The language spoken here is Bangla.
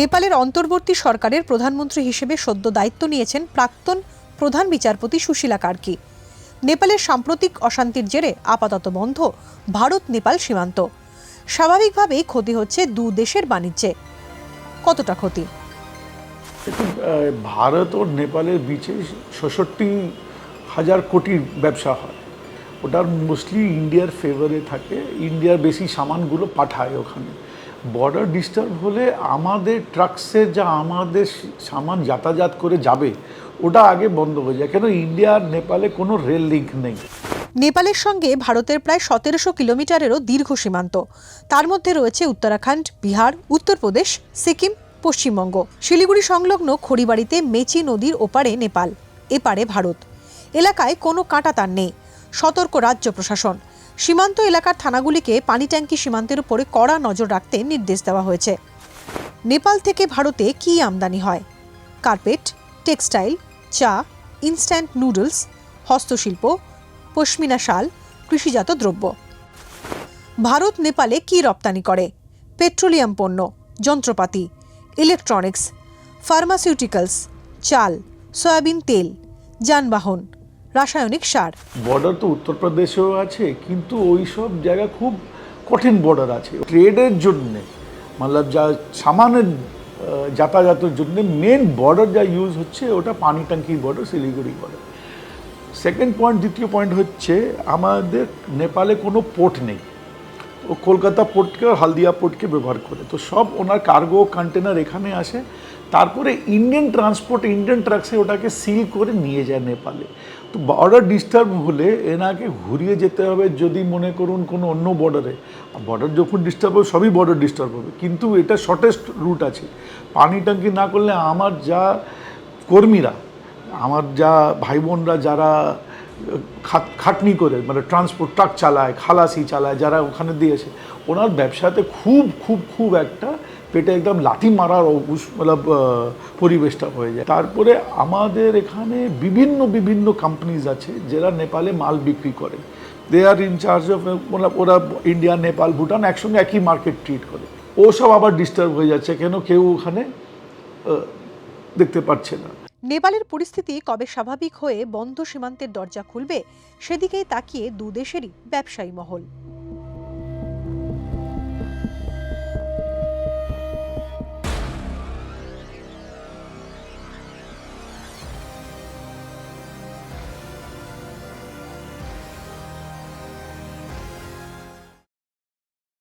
নেপালের অন্তর্বর্তী সরকারের প্রধানমন্ত্রী হিসেবে সদ্য দায়িত্ব নিয়েছেন প্রাক্তন প্রধান বিচারপতি সুশীলা কার্কি। নেপালের সাম্প্রতিক অশান্তির জেরে আপাতত বন্ধ ভারত নেপাল সীমান্ত। স্বাভাবিকভাবেই ক্ষতি হচ্ছে দু দেশের বাণিজ্যে। কতটা ক্ষতি? ভারত ও নেপালের বিচে ছেষট্টি হাজার কোটির ব্যবসা হয়। ওটার মোস্টলি ইন্ডিয়ার ফেভারে থাকে। ইন্ডিয়ার বেশি সামানগুলো পাঠায় ওখানে। বর্ডার ডিস্টার্ব হলে আমাদের ট্রাকসে যা আমাদের সামান যাতায়াত করে যাবে, ওটা আগে বন্ধ হয়ে যায়। কেন? ইন্ডিয়া আর নেপালে কোনো রেল লিঙ্ক নেই। নেপালের সঙ্গে ভারতের প্রায় সতেরোশো কিলোমিটারেরও দীর্ঘ সীমান্ত। তার মধ্যে রয়েছে উত্তরাখণ্ড, বিহার, উত্তরপ্রদেশ, সিকিম, পশ্চিমবঙ্গ। শিলিগুড়ি সংলগ্ন খড়িবাড়িতে মেচি নদীর ওপারে নেপাল, এপারে ভারত। এলাকায় কোনো কাঁটাতার নেই। সতর্ক রাজ্য প্রশাসন। সীমান্ত এলাকার থানাগুলিকে পানি ট্যাঙ্কি সীমান্তের উপরে কড়া নজর রাখতে নির্দেশ দেওয়া হয়েছে। নেপাল থেকে ভারতে কী আমদানি হয়? কার্পেট, টেক্সটাইল, চা, ইনস্ট্যান্ট নুডলস, হস্তশিল্প, পশমিনা শাল, কৃষিজাত দ্রব্য। ভারত নেপালে কী রপ্তানি করে? পেট্রোলিয়াম পণ্য, যন্ত্রপাতি, ইলেকট্রনিক্স, ফার্মাসিউটিক্যালস, চাল, সয়াবিন তেল, যানবাহন রাসায়নিক সার। বর্ডার তো উত্তরপ্রদেশেও আছে, কিন্তু ওই সব জায়গা খুব কঠিন বর্ডার আছে। ট্রেডের জন্যে, মতলব যা সামানের যাতায়াতের জন্য মেন বর্ডার যা ইউজ হচ্ছে, ওটা পানি ট্যাঙ্কির border Siliguri border second point দ্বিতীয় পয়েন্ট হচ্ছে, আমাদের নেপালে কোনো পোর্ট নেই। ও কলকাতা পোর্টকে হালদিয়া পোর্টকে ব্যবহার করে। তো সব ওনার কার্গো কন্টেনার এখানে আসে। তারপরে ইন্ডিয়ান ট্রান্সপোর্ট ইন্ডিয়ান ট্রাক্সে ওটাকে সিল করে নিয়ে যায় নেপালে। তো বর্ডার ডিস্টার্ব হলে এনাকে ঘুরিয়ে যেতে হবে যদি মনে করুন কোনো অন্য বর্ডারে বর্ডার যখন ডিস্টার্ব হবে, সবই বর্ডার ডিস্টার্ব হবে। কিন্তু এটা শর্টেস্ট রুট আছে। পানি ট্যাঙ্কি না করলে আমার যা কর্মীরা, আমার যা ভাই বোনরা যারা খাটনি করে মানে ট্রান্সপোর্ট ট্রাক চালায়, খালাসি চালায়, যারা ওখানে দিয়েছে, ওনার ব্যবসাতে খুব খুব খুব একটা পেটে একদম লাথি মারার মতলব পরিবেশটা হয়ে যায়। তারপরে আমাদের এখানে বিভিন্ন বিভিন্ন কোম্পানিজ আছে, যারা নেপালে মাল বিক্রি করে। They are in charge of ওরা ইন্ডিয়া নেপাল, ভুটান একসঙ্গে একই মার্কেট ট্রিট করে। ও সব আবার ডিস্টার্ব হয়ে যাচ্ছে, কেন কেউ ওখানে দেখতে পাচ্ছে না। নেপালের পরিস্থিতি কবে স্বাভাবিক হয়ে বন্ধ সীমান্তের দরজা খুলবে সেদিকেই তাকিয়ে দুদেশেরই ব্যবসায়ী মহল।